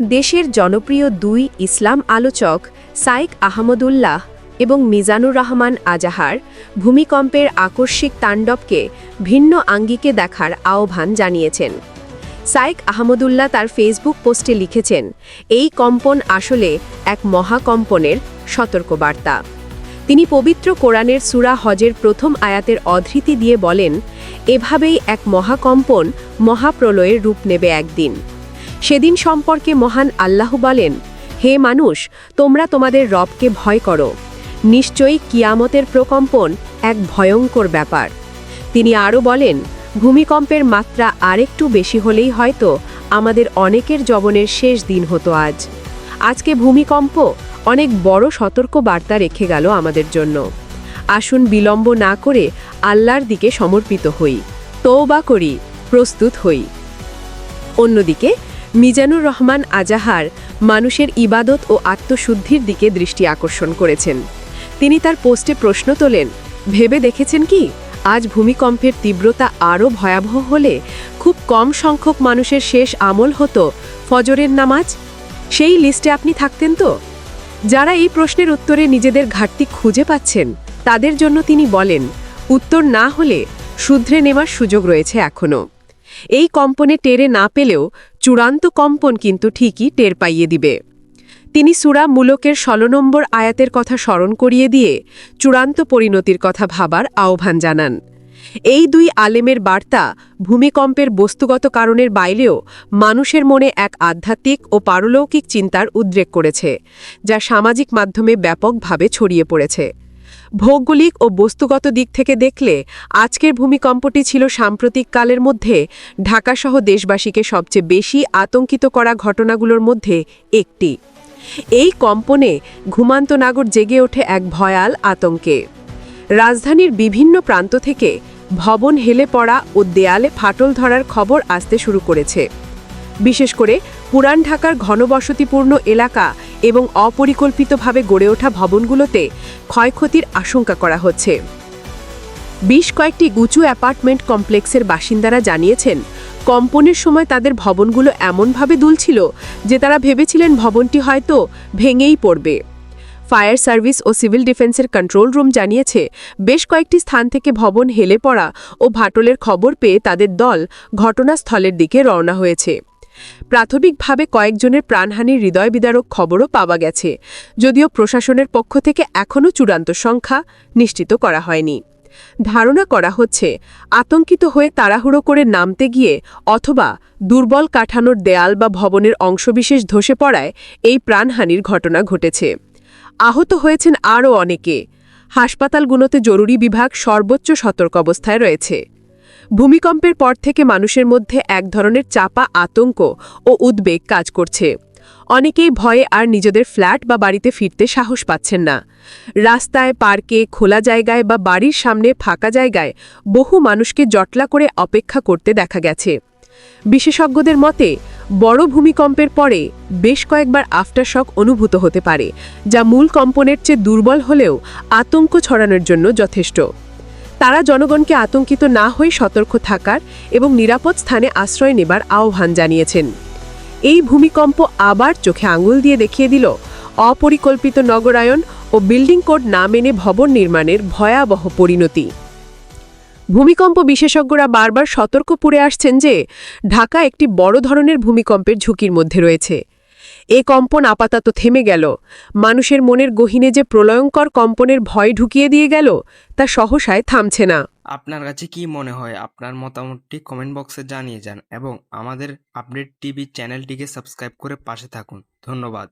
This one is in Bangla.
দেশের জনপ্রিয় দুই ইসলাম আলোচক সাইক আহমদুল্লাহ এবং মিজানুর রহমান আজাহার ভূমিকম্পের আকস্মিক তাণ্ডবকে ভিন্ন আঙ্গিকে দেখার আহ্বান জানিয়েছেন। সাইক আহমদুল্লাহ তার ফেসবুক পোস্টে লিখেছেন, এই কম্পন আসলে এক মহাকম্পনের সতর্কবার্তা। তিনি পবিত্র কোরআনের সুরা হজের প্রথম আয়াতের অধৃতি দিয়ে বলেন, এভাবেই এক মহাকম্পন মহাপ্রলয়ের রূপ নেবে একদিন। সেদিন সম্পর্কে মহান আল্লাহ বলেন, হে মানুষ, তোমরা তোমাদের রবকে ভয় করো। নিশ্চয়ই কিয়ামতের প্রকম্পন এক ভয়ঙ্কর ব্যাপার। তিনি আরও বলেন, ভূমিকম্পের মাত্রা আরেকটু বেশি হলেই হয়তো আমাদের অনেকের জবনের শেষ দিন হতো আজ। আজকে ভূমিকম্প অনেক বড় সতর্ক বার্তা রেখে গেল আমাদের জন্য। আসুন বিলম্ব না করে আল্লাহর দিকে সমর্পিত হই। তৌবা করি, প্রস্তুত হই। অন্যদিকে মিজানুর রহমান আজাহার মানুষের ইবাদত ও আত্মশুদ্ধির দিকে দৃষ্টি আকর্ষণ করেছেন। তিনি তার পোস্টে প্রশ্ন তোলেন, ভেবে দেখেছেন কি? আজ ভূমিকম্পের তীব্রতা আরও ভয়াবহ হলে খুব কম সংখ্যক মানুষের শেষ আমল হতো ফজরের নামাজ? সেই লিস্টে আপনি থাকতেন তো? যারা এই প্রশ্নের উত্তরে নিজেদের ঘাটতি খুঁজে পাচ্ছেন, তাদের জন্য তিনি বলেন, উত্তর না হলে শুধরে নেওয়ার সুযোগ রয়েছে এখনও এই কম্পনে টেরে না পেলেও চূড়ান্ত কম্পন কিন্তু ঠিকই টের পাইয়ে দিবে। তিনি সুরা মূলকের ষোলো নম্বর আয়াতের কথা স্মরণ করিয়ে দিয়ে চূড়ান্ত পরিণতির কথা ভাবার আহ্বান জানান। এই দুই আলেমের বার্তা ভূমিকম্পের বস্তুগত কারণের বাইরেও মানুষের মনে এক আধ্যাত্মিক ও পারলৌকিক চিন্তার উদ্রেক করেছে, যা সামাজিক মাধ্যমে ব্যাপকভাবে ছড়িয়ে পড়েছে। ভৌগোলিক ও বস্তুগত দিক থেকে দেখলে আজকের ভূমিকম্পটি ছিল সাম্প্রতিক কালের মধ্যে ঢাকাসহ দেশবাসীকে সবচেয়ে বেশি আতঙ্কিত করা ঘটনাগুলোর মধ্যে একটি। এই কম্পনে ঘুমান্ত নাগর জেগে ওঠে এক ভয়াল আতঙ্কে। রাজধানীর বিভিন্ন প্রান্ত থেকে ভবন হেলে পড়া ও দেয়ালে ফাটল ধরার খবর আসতে শুরু করেছে। বিশেষ করে পুরান ঢাকার ঘনবসতিপূর্ণ এলাকা এবং অপরিকল্পিতভাবে গড়ে ওঠা ভবনগুলোতে ক্ষয়ক্ষতির আশঙ্কা করা হচ্ছে। বেশ কয়েকটি উঁচু অ্যাপার্টমেন্ট কমপ্লেক্সের বাসিন্দারা জানিয়েছেন, কম্পনের সময় তাদের ভবনগুলো এমনভাবে দুলছিল যে তারা ভেবেছিলেন ভবনটি হয়তো ভেঙেই পড়বে। ফায়ার সার্ভিস ও সিভিল ডিফেন্সের কন্ট্রোল রুম জানিয়েছে, বেশ কয়েকটি স্থান থেকে ভবন হেলে পড়া ও ভাটলের খবর পেয়ে তাদের দল ঘটনাস্থলের দিকে রওনা হয়েছে। প্রাথমিকভাবে কয়েকজনের প্রাণহানির হৃদয় বিদারক খবরও পাওয়া গেছে, যদিও প্রশাসনের পক্ষ থেকে এখনও চূড়ান্ত সংখ্যা নিশ্চিত করা হয়নি। ধারণা করা হচ্ছে, আতঙ্কিত হয়ে তাড়াহুড়ো করে নামতে গিয়ে অথবা দুর্বল কাঠানোর দেয়াল বা ভবনের অংশবিশেষ ধসে পড়ায় এই প্রাণহানির ঘটনা ঘটেছে। আহত হয়েছেন আরও অনেকে। হাসপাতালগুলোতে জরুরি বিভাগ সর্বোচ্চ সতর্ক অবস্থায় রয়েছে। ভূমিকম্পের পর থেকে মানুষের মধ্যে এক ধরনের চাপা আতঙ্ক ও উদ্বেগ কাজ করছে। অনেকেই ভয়ে আর নিজেদের ফ্ল্যাট বা বাড়িতে ফিরতে সাহস পাচ্ছেন না। রাস্তায়, পার্কে, খোলা জায়গায় বা বাড়ির সামনে ফাঁকা জায়গায় বহু মানুষকে জটলা করে অপেক্ষা করতে দেখা গেছে। বিশেষজ্ঞদের মতে, বড় ভূমিকম্পের পরে বেশ কয়েকবার আফটারশক অনুভূত হতে পারে, যা মূল কম্পনের চেয়ে দুর্বল হলেও আতঙ্ক ছড়ানোর জন্য যথেষ্ট। তারা জনগণকে আতঙ্কিত না হয়ে সতর্ক থাকার এবং নিরাপদ স্থানে আশ্রয় নেবার আহ্বান জানিয়েছেন। এই ভূমিকম্প আবার চোখে আঙুল দিয়ে দেখিয়ে দিল অপরিকল্পিত নগরায়ন ও বিল্ডিং কোড না মেনে ভবন নির্মাণের ভয়াবহ পরিণতি। ভূমিকম্প বিশেষজ্ঞরা বারবার সতর্ক পুড়ে আসছেন যে, ঢাকা একটি বড় ধরনের ভূমিকম্পের ঝুঁকির মধ্যে রয়েছে। এ কম্পন আপাতত থেমে গেল। মানুষের মনের গহিনে যে প্রলয়ঙ্কর কম্পনের ভয় ঢুকিয়ে দিয়ে গেল, তা সহসায় থামছে না। আপনার কাছে কি মনে হয়? আপনার মতামতটি কমেন্ট বক্সে জানিয়ে যান এবং আমাদের আপডেট টিভি চ্যানেলটিকে সাবস্ক্রাইব করে পাশে থাকুন। ধন্যবাদ।